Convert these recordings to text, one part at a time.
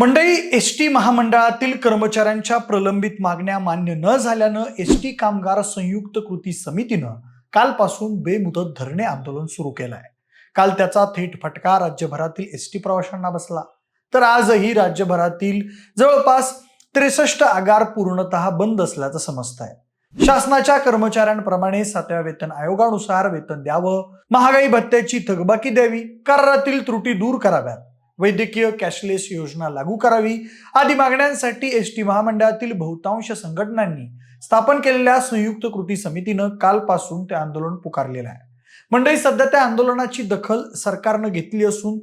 मंडळी S T महामंडळातील कर्मचाऱ्यांच्या प्रलंबित मागण्या मान्य न झाल्यानं एस टी कामगार संयुक्त कृती समितीनं कालपासून बेमुदत धरणे आंदोलन सुरू केलं आहे काल त्याचा थेट फटका राज्यभरातील एस टी प्रवाशांना बसला. तर आजही राज्यभरातील जवळपास त्रेसष्ट आगार पूर्णतः बंद असल्याचं समजत आहे शासनाच्या कर्मचाऱ्यांप्रमाणे सातव्या वेतन आयोगानुसार वेतन द्यावं महागाई भत्त्याची थकबाकी द्यावी करारातील त्रुटी दूर कराव्यात. वैद्यकीय कॅशलेस योजना लागू करावी. आदी मागण्यांसाठी एस टी महामंडळातील बहुतांश संघटनांनी स्थापन केलेल्या संयुक्त कृती समितीनं कालपासून ते आंदोलन पुकारलेलं आहे. मंडळी सध्या त्या आंदोलनाची दखल सरकारनं घेतली असून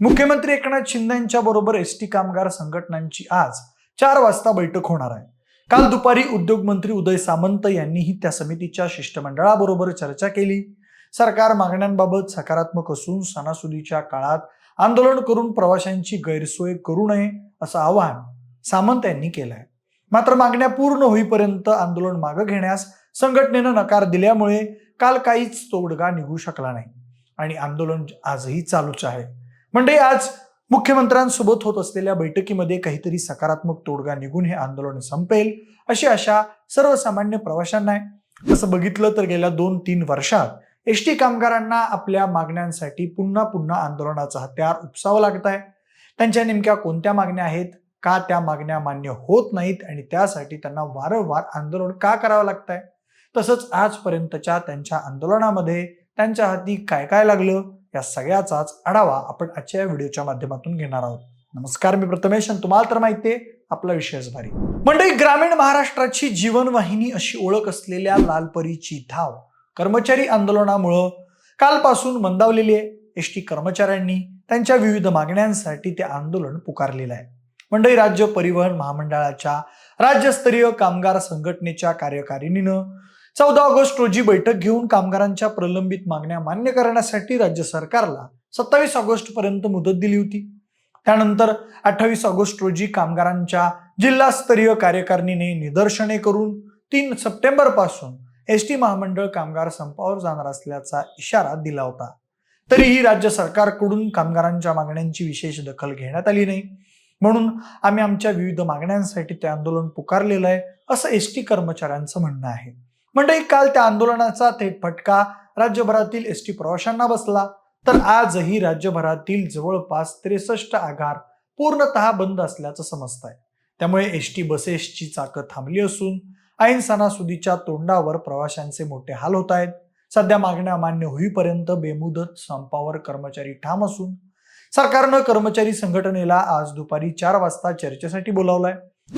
मुख्यमंत्री एकनाथ शिंदे यांच्या बरोबर एस टी कामगार संघटनांची आज चार वाजता बैठक होणार आहे. काल दुपारी उद्योगमंत्री उदय सामंत यांनीही त्या समितीच्या शिष्टमंडळाबरोबर चर्चा केली. सरकार मागण्यांबाबत सकारात्मक असून सणासुदीच्या काळात आंदोलन करून प्रवाशांची गैरसोय करू नये असं आवाहन सामंत यांनी केलं आहे मात्र मागण्या पूर्ण होईपर्यंत आंदोलन मागं घेण्यास संघटनेनं नकार दिल्यामुळे काल काहीच तोडगा निघू शकला नाही आणि आंदोलन आजही चालूच आहे. म्हणजे आज मुख्यमंत्र्यांसोबत होत असलेल्या बैठकीमध्ये काहीतरी सकारात्मक तोडगा निघून हे आंदोलन संपेल अशी आशा सर्वसामान्य प्रवाशांना आहे. तसं बघितलं तर गेल्या दोन तीन वर्षात एस टी कामगारांना आपल्या मागण्यांसाठी पुन्हा पुन्हा आंदोलनाचा हत्यार उपसावं लागत आहे. त्यांच्या नेमक्या कोणत्या मागण्या आहेत? का त्या मागण्या मान्य होत नाहीत? आणि त्यासाठी त्यांना वारंवार आंदोलन का करावं लागत आहे तसंच आजपर्यंतच्या त्यांच्या आंदोलनामध्ये त्यांच्या हाती काय काय लागलं? या सगळ्याचाच आढावा आपण आजच्या या व्हिडिओच्या माध्यमातून घेणार आहोत. नमस्कार मी प्रथमेश आणि तुम्हाला तर माहितीये आपला विषयच भारी. मंडळी ग्रामीण महाराष्ट्राची जीवनवाहिनी अशी ओळख असलेल्या लालपरीची धाव कर्मचारी आंदोलनामुळं कालपासून मंदावलेली आहे. एस टी कर्मचाऱ्यांनी त्यांच्या विविध मागण्यांसाठी ते आंदोलन पुकारलेलं आहे. मंडळी राज्य परिवहन महामंडळाच्या राज्यस्तरीय कामगार संघटनेच्या कार्यकारिणीनं चौदा ऑगस्ट रोजी बैठक घेऊन कामगारांच्या प्रलंबित मागण्या मान्य करण्यासाठी राज्य सरकारला सत्तावीस ऑगस्ट पर्यंत मुदत दिली होती. त्यानंतर अठ्ठावीस ऑगस्ट रोजी कामगारांच्या जिल्हास्तरीय कार्यकारिणीने निदर्शने करून तीन सप्टेंबरपासून एस टी महामंडळ कामगार संपावर जाणार असल्याचा इशारा दिला होता. तरीही राज्य सरकारकडून कामगारांच्या मागण्यांची विशेष दखल घेण्यात आली नाही. म्हणून आम्ही आमच्या विविध मागण्यांसाठी ते आंदोलन पुकारलेलं आहे असं एस टी कर्मचाऱ्यांचं म्हणणं आहे. मंडळी काल त्या आंदोलनाचा थेट फटका राज्यभरातील एस टी प्रवाशांना बसला. तर आजही राज्यभरातील जवळपास त्रेसष्ट आगार पूर्णतः बंद असल्याचं समजत आहे त्यामुळे एस टी बसेसची चाकं थांबली असून ऐन सणासुदीच्या तोंडावर प्रवाशांचे मोठे हाल होत आहेत. सध्या मागण्या मान्य होईपर्यंत बेमुदत संपावर कर्मचारी ठाम असून सरकारनं कर्मचारी संघटनेला आज दुपारी चार वाजता चर्चेसाठी बोलावलंय.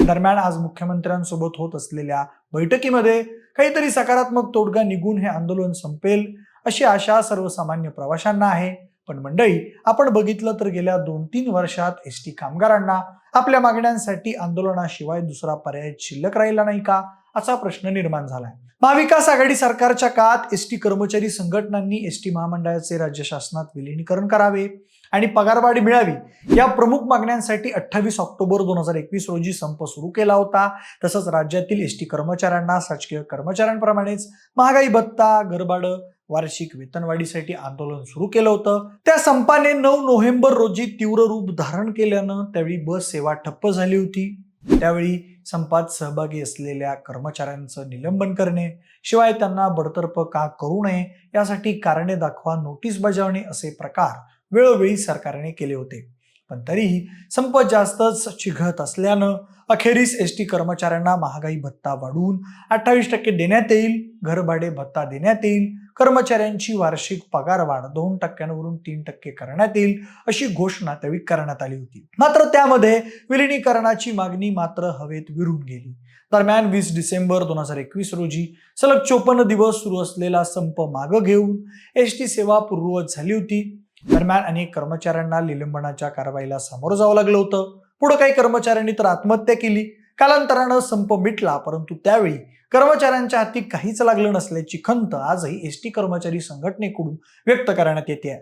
दरम्यान आज मुख्यमंत्र्यांसोबत होत असलेल्या बैठकीमध्ये काहीतरी सकारात्मक तोडगा निघून हे आंदोलन संपेल अशी आशा सर्वसामान्य प्रवाशांना आहे. पण मंडळी आपण बघितलं तर गेल्या दोन तीन वर्षात एस टी कामगारांना आपल्या मागण्यांसाठी आंदोलनाशिवाय दुसरा पर्याय शिल्लक राहिला नाही का? असा प्रश्न निर्माण झालाय. महाविकास आघाडी सरकारच्या काळात एस टी कर्मचारी संघटनांनी एस टी महामंडळाचे राज्य शासनात विलीनीकरण करावे आणि पगारवाढ मिळावी या प्रमुख मागण्यांसाठी अठ्ठावीस ऑक्टोबर दोन हजार एकवीस रोजी संप सुरू केला होता. तसंच राज्यातील एस टी कर्मचाऱ्यांना शासकीय कर्मचाऱ्यांप्रमाणेच महागाई भत्ता गरबाडं वार्षिक वेतनवाढीसाठी आंदोलन सुरू केलं होतं. त्या संपाने नऊ नोव्हेंबर रोजी तीव्र रूप धारण केल्यानं त्यावेळी बस सेवा ठप्प झाली होती. त्यावेळी संपात सहभागी असलेल्या कर्मचाऱ्यांचं निलंबन करणे शिवाय त्यांना बडतर्फ का करू नये यासाठी कारणे दाखवा नोटीस बजावणे असे प्रकार वेळोवेळी सरकारने केले होते. पण तरीही संप जास्तच चिघळत असल्यानं अखेरीस एस टी कर्मचाऱ्यांना महागाई भत्ता वाढवून अठ्ठावीस टक्के देण्यात येईल घरभाडे भत्ता देण्यात येईल कर्मचाऱ्यांची वार्षिक पगार वाढ दोन टक्क्यांवरून तीन टक्के करण्यात येईल अशी घोषणा त्यावेळी करण्यात आली होती. मात्र त्यामध्ये विलिनीकरणाची मागणी मात्र हवेत विरून गेली. दरम्यान वीस डिसेंबर दोन हजार एकवीस रोजी सलग चोपन्न दिवस सुरू असलेला संप मागं घेऊन एस टी सेवा पूर्ववत झाली होती. दरम्यान अनेक कर्मचाऱ्यांना निलंबनाच्या कारवाईला सामोरं जावं लागलं होतं. पुढे काही कर्मचाऱ्यांनी तर आत्महत्या केली. कालांतरानं संप मिटला परंतु त्यावेळी कर्मचाऱ्यांच्या हाती काहीच लागलं नसल्याची खंत आजही एस टी कर्मचारी संघटनेकडून व्यक्त करण्यात येते आहे.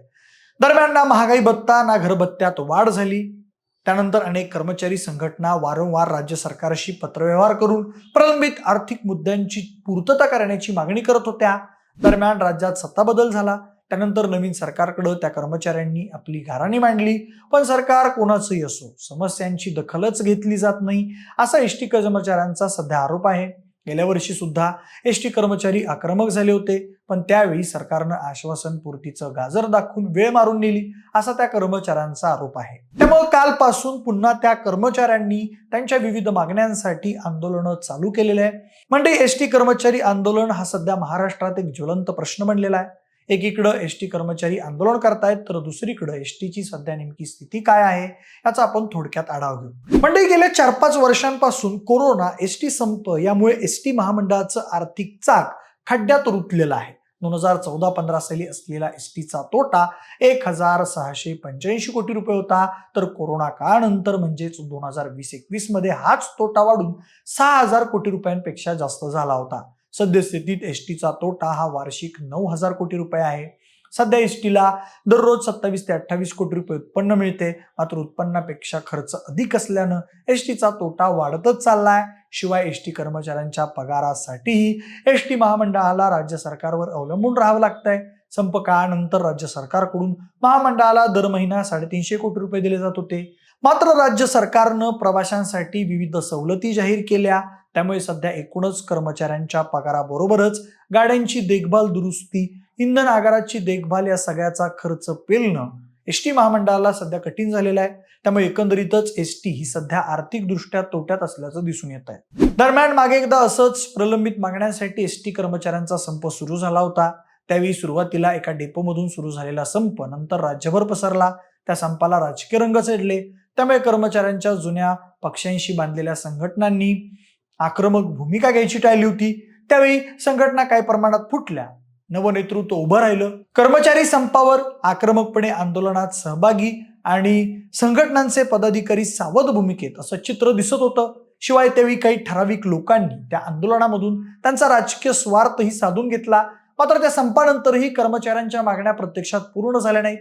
दरम्यान ना महागाई भत्ता ना घरभत्त्यात वाढ झाली. त्यानंतर अनेक कर्मचारी संघटना वारंवार राज्य सरकारशी पत्रव्यवहार करून प्रलंबित आर्थिक मुद्द्यांची पूर्तता करण्याची मागणी करत होत्या. दरम्यान राज्यात सत्ता बदल झाला. त्यानंतर नवीन सरकारकडं त्या कर्मचाऱ्यांनी आपली घाराणी मांडली. पण सरकार कोणाचंही असो समस्यांची दखलच घेतली जात नाही असा एस टी कर्मचाऱ्यांचा सध्या आरोप आहे. गेल्या वर्षी सुद्धा एस टी कर्मचारी आक्रमक झाले होते पण त्यावेळी सरकारनं आश्वासन पूर्तीचं गाजर दाखवून वेळ मारून नेली असा त्या कर्मचाऱ्यांचा आरोप आहे. त्यामुळे कालपासून पुन्हा त्या कर्मचाऱ्यांनी त्यांच्या विविध मागण्यांसाठी आंदोलनं चालू केलेले आहे. म्हणजे एस टी कर्मचारी आंदोलन हा सध्या महाराष्ट्रात एक ज्वलंत प्रश्न बनलेला आहे. एकीकडं एस टी कर्मचारी आंदोलन करतायत तर दुसरीकडं एस टीची सध्या नेमकी स्थिती काय आहे याचा आपण थोडक्यात आढावा घेऊ. म्हणजे गेल्या चार पाच वर्षांपासून कोरोना एस टी संप यामुळे एस टी महामंडळाचं आर्थिक चाक खड्ड्यात रुतलेलं आहे. दोन हजार चौदा पंधरा साली असलेला एस टीचा तोटा एक हजार सहाशे पंच्याऐंशी कोटी रुपये होता तर कोरोना काळानंतर म्हणजेच दोन हजार वीस एकवीसमध्ये हाच तोटा वाढून सहा हजार कोटी रुपयांपेक्षा जास्त झाला होता. सद्यस्थितीत एस टीचा तोटा हा वार्षिक नऊ हजार कोटी रुपये आहे. सध्या एस टीला दररोज सत्तावीस ते अठ्ठावीस कोटी रुपये उत्पन्न मिळते. मात्र उत्पन्नापेक्षा खर्च अधिक असल्यानं एस टीचा तोटा वाढतच चाललाय. शिवाय एस टी कर्मचाऱ्यांच्या पगारासाठीही एस टी महामंडळाला राज्य सरकारवर अवलंबून राहावं लागतंय. संप काळानंतर राज्य सरकारकडून महामंडळाला दर महिना साडेतीनशे कोटी रुपये दिले जात होते. मात्र राज्य सरकारनं प्रवाशांसाठी विविध सवलती जाहीर केल्या. त्यामुळे सध्या एकूणच कर्मचाऱ्यांच्या पगाराबरोबरच गाड्यांची देखभाल दुरुस्ती इंधन आगाराची देखभाल या सगळ्याचा खर्च पेलणं एस टी महामंडळाला सध्या कठीण झालेलं आहे. त्यामुळे एकंदरीतच एस टी ही सध्या आर्थिकदृष्ट्या तोट्यात असल्याचं दिसून येत आहे. दरम्यान मागे एकदा असंच प्रलंबित मागण्यांसाठी एस टी कर्मचाऱ्यांचा संप सुरू झाला होता. त्यावेळी सुरुवातीला एका डेपोमधून सुरू झालेला संप नंतर राज्यभर पसरला. त्या संपाला राजकीय रंग चढले. त्यामुळे कर्मचाऱ्यांच्या जुन्या पक्षांशी बांधलेल्या संघटनांनी आक्रमक भूमिका घ्यायची टाळली होती. त्यावेळी संघटना काही प्रमाणात फुटल्या. नवनेतृत्व उभं राहिलं. कर्मचारी संपावर आक्रमकपणे आंदोलनात सहभागी आणि संघटनांचे पदाधिकारी सावध भूमिकेत असं चित्र दिसत होतं. शिवाय त्यावेळी काही ठराविक लोकांनी त्या आंदोलनामधून त्यांचा राजकीय स्वार्थही साधून घेतला. मात्र त्या संपानंतरही कर्मचाऱ्यांच्या मागण्या प्रत्यक्षात पूर्ण झाल्या नाहीत.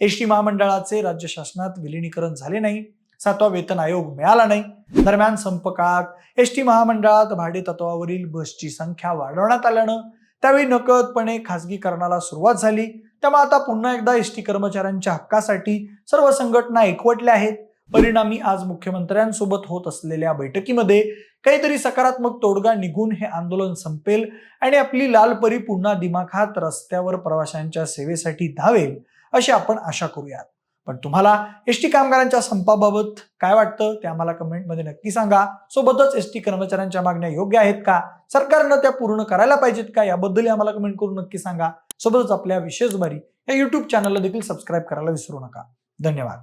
एस टी महामंडळाचे राज्य शासनात विलिनीकरण झाले नाही. सातवा वेतन आयोग मिळाला नाही. दरम्यान संप काळात एस टी महामंडळात भाडे तत्वावरील बसची संख्या वाढवण्यात आल्यानं त्यावेळी नकळतपणे खासगीकरणाला सुरुवात झाली. त्यामुळे आता पुन्हा एकदा एस टी कर्मचाऱ्यांच्या हक्कासाठी सर्व संघटना एकवटल्या आहेत. परिणामी आज मुख्यमंत्र्यांसोबत होत असलेल्या बैठकीमध्ये काहीतरी सकारात्मक तोडगा निघून हे आंदोलन संपेल आणि आपली लालपरी पुन्हा दिमाखात रस्त्यावर प्रवाशांच्या सेवेसाठी धावेल अशी आपण आशा करूयात. पण तुम्हाला एस टी कामगारांच्या संपाबाबत काय वाटतं ते आम्हाला कमेंटमध्ये नक्की सांगा. सोबतच एस टी कर्मचाऱ्यांच्या मागण्या योग्य आहेत का? सरकारनं त्या पूर्ण करायला पाहिजेत का? याबद्दलही आम्हाला कमेंट करून नक्की सांगा. सोबतच आपल्या विशेष बारी या युट्यूब चॅनलला देखील सबस्क्राईब करायला विसरू नका. धन्यवाद.